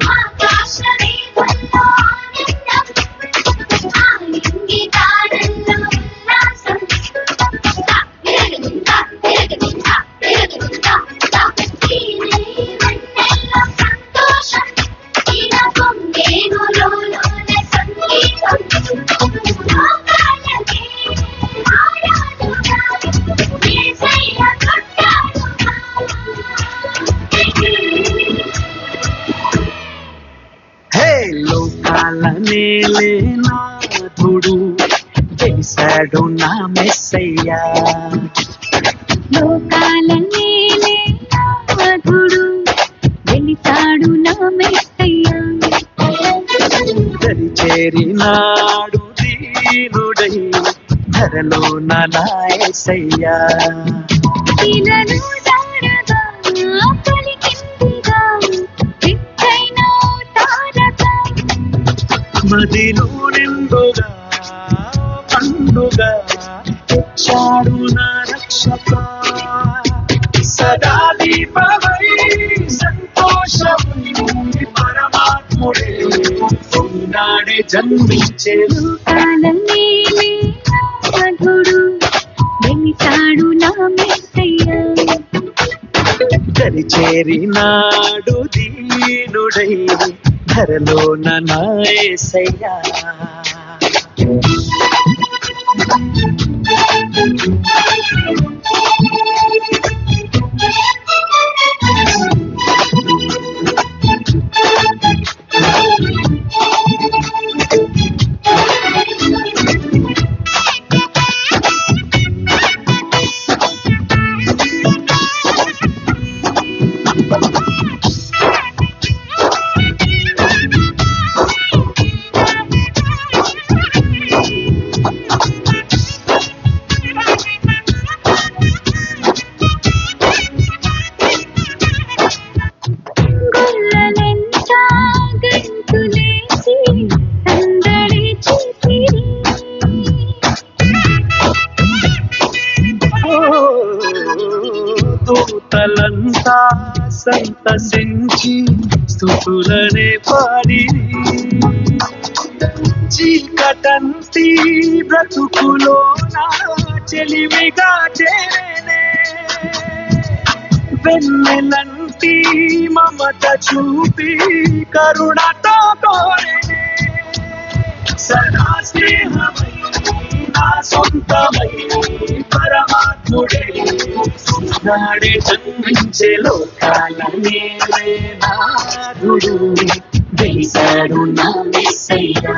Ah! లోకాల నేలే నాథుడు తెలిసాడు నా మెస్సయ్యా. లోకాల నేలే నాథుడు వెలిసాడు నా మెస్సయ్యా. చేరినాడు దీనుడై ధరలో నాయసయ్యా మదిలో నిండుగా పండుగ తెచ్చాడు నా రక్షక. సదా దీపమై సంతోషమై పరమాత్ముడే నాడే జన్మించేను నాథుడు వెలిసాడు నా దరి చేరినాడు దీనుడై ధరలో నాయసయ్యా దూతలంతా సంతసించి స్థుతులనే పాడి. చీకటంతి బ్రతుకులో నా చెలిమిగా చేరేనే. వెన్నెలంటి మమత చూపి కరుణతో కోరేనే. సదా స్నేహ వాడే జన్మించే లోకాలనే నేలే నాథుడు వేశాడు నా మెస్సయ్యా.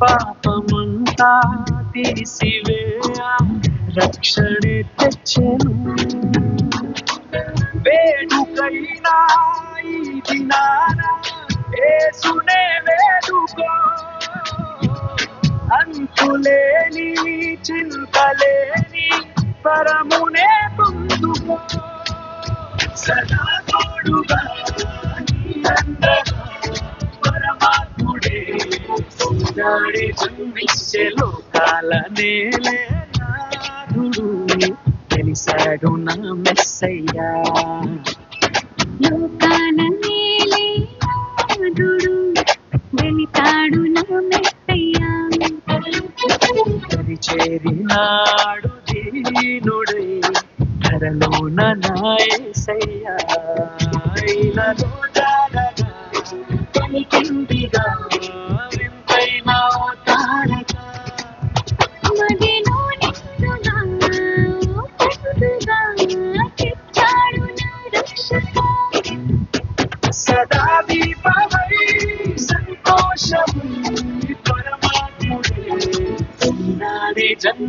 పాపమంతా తీసివేయ రక్షణే తెచ్చెను వేడుకైనా ఈ దినాన యేసునే వేడుకో. అంతులేని చింతలేని పరమునే పొందుకో. సదా నీ అండగా పరమాత్ముడే ఈనాడే జన్మించే లోకాల నేలే నాథుడు తెలిసాడు నా మెస్సయ్యా. లోకాల నేలే వెలితాడు నా చేరినాడు దీనుడై ధరలోన నాయసయ్యా